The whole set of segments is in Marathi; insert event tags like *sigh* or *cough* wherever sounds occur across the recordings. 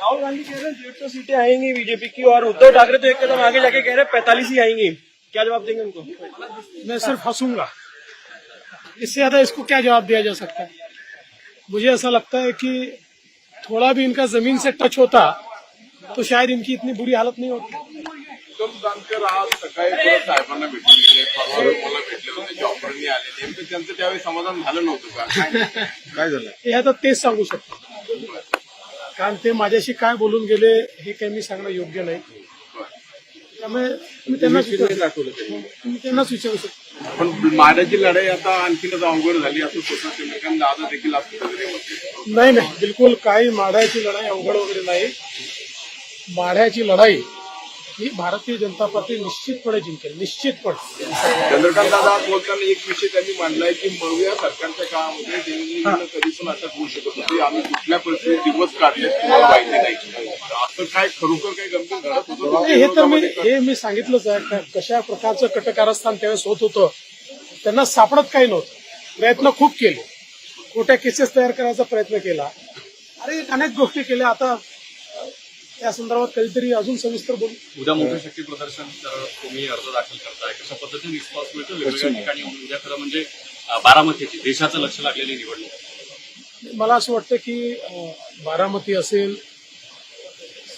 राहुल गांधी कह रहे हैं डेढ़ सौ सीटें आएँगी बीजेपी की और उद्धव ठाकरे तो एक कदम आगे जाके कह रहे हैं पैंतालीस ही आएँगी। क्या जवाब देंगे उनको? मैं सिर्फ़ हंसूँगा। इससे ज़्यादा इसको क्या जवाब दिया जा सकता है? मुझे ऐसा लगता है कि थोड़ा भी इनका ज़मीन से टच होता तो शायद इनकी इतनी बुरी हालत नहीं होती। जानकर आज सकाळी परत साहेबांना भेटून गेले परवा मला भेटले होते जॉबवरनी आले. नेमकं त्यांचं त्यावेळी समाधान झालं नव्हतं का? काय *laughs* काय झालं? हे आता तेच सांगू शकतो. कारण ते माझ्याशी काय बोलून गेले हे काही मी सांगणं योग्य नाही. त्यामुळे तुम्ही विचारू तुम्ही त्यांनाच विचारू शकता. पण माड्याची लढाई आता आणखीनच अवघड झाली असं स्वतः चंद्रकांत दादा देखील नाही नाही. बिलकुल काही माढ्याची लढाई अवघड वगैरे नाही. माढ्याची लढाई ही भारतीय जनता पार्टी निश्चितपणे जिंकेल निश्चितपणे. चंद्रकांत दादा आज बोलताना एक विषय त्यांनी मांडलाय की मौर्या सरकारच्या काळामध्ये देवेंद्रजींना कधी पण अटक होऊ शकत होती आम्ही कुठल्या परिस्थितीत दिवस काढले तुम्हाला माहिती नाही. असं काय खरोखर काही गंभीर घडत होतं? नाही, हे तर मी हे मी सांगितलंच आहे. कशा प्रकारचं कटकारस्थान त्यावेळेस होत होतं त्यांना सापडत काही नव्हतं. प्रयत्न खूप केले. खोट्या केसेस तयार करायचा प्रयत्न केला. अरे अनेक गोष्टी केल्या. आता त्या संदर्भात कधीतरी अजून सविस्तर बोलू. उद्या मोठं शक्ती प्रदर्शन तुम्ही अर्ज दाखल करताय कशा पद्धतीने रिस्पॉन्स मिळतो. वेगवेगळ्या ठिकाणी उद्या खरं म्हणजे बारामतीची देशाचं लक्ष लागलेली निवडणूक. मला असं वाटतं की बारामती असेल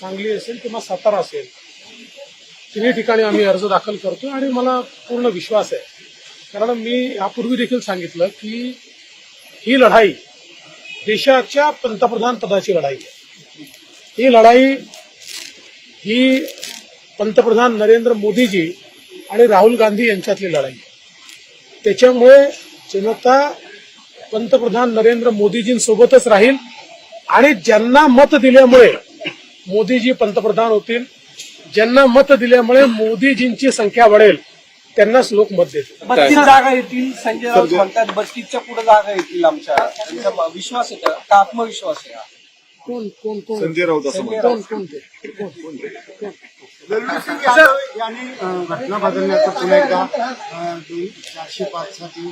सांगली असेल किंवा सातारा असेल तिन्ही ठिकाणी आम्ही अर्ज दाखल करतो आणि मला पूर्ण विश्वास आहे. कारण मी यापूर्वी देखील सांगितलं की ही लढाई देशाच्या पंतप्रधान पदाची लढाई आहे. ही लढाई ही पंतप्रधान नरेंद्र मोदीजी आणि राहुल गांधी यांच्यातली लढाई. आहे त्याच्यामुळे जनता पंतप्रधान नरेंद्र मोदीजींसोबतच राहील आणि ज्यांना मत दिल्यामुळे मोदीजी पंतप्रधान होतील ज्यांना मत दिल्यामुळे मोदीजींची संख्या वाढेल त्यांनाच लोक मत देतील. बत्तीस जागा येतील संजय राऊत म्हणतात बत्तीसच्या पुढे जागा येतील आमच्या. त्यांचा विश्वास आहे का आत्मविश्वास आहे? कोण कोण कोण? संजय राऊत असं कोण कोण ते? कोण? कोण यादव यांनी अ, घटना बदलण्याचा पुन्हा एकदा अ, दोन चारशे पाच साठी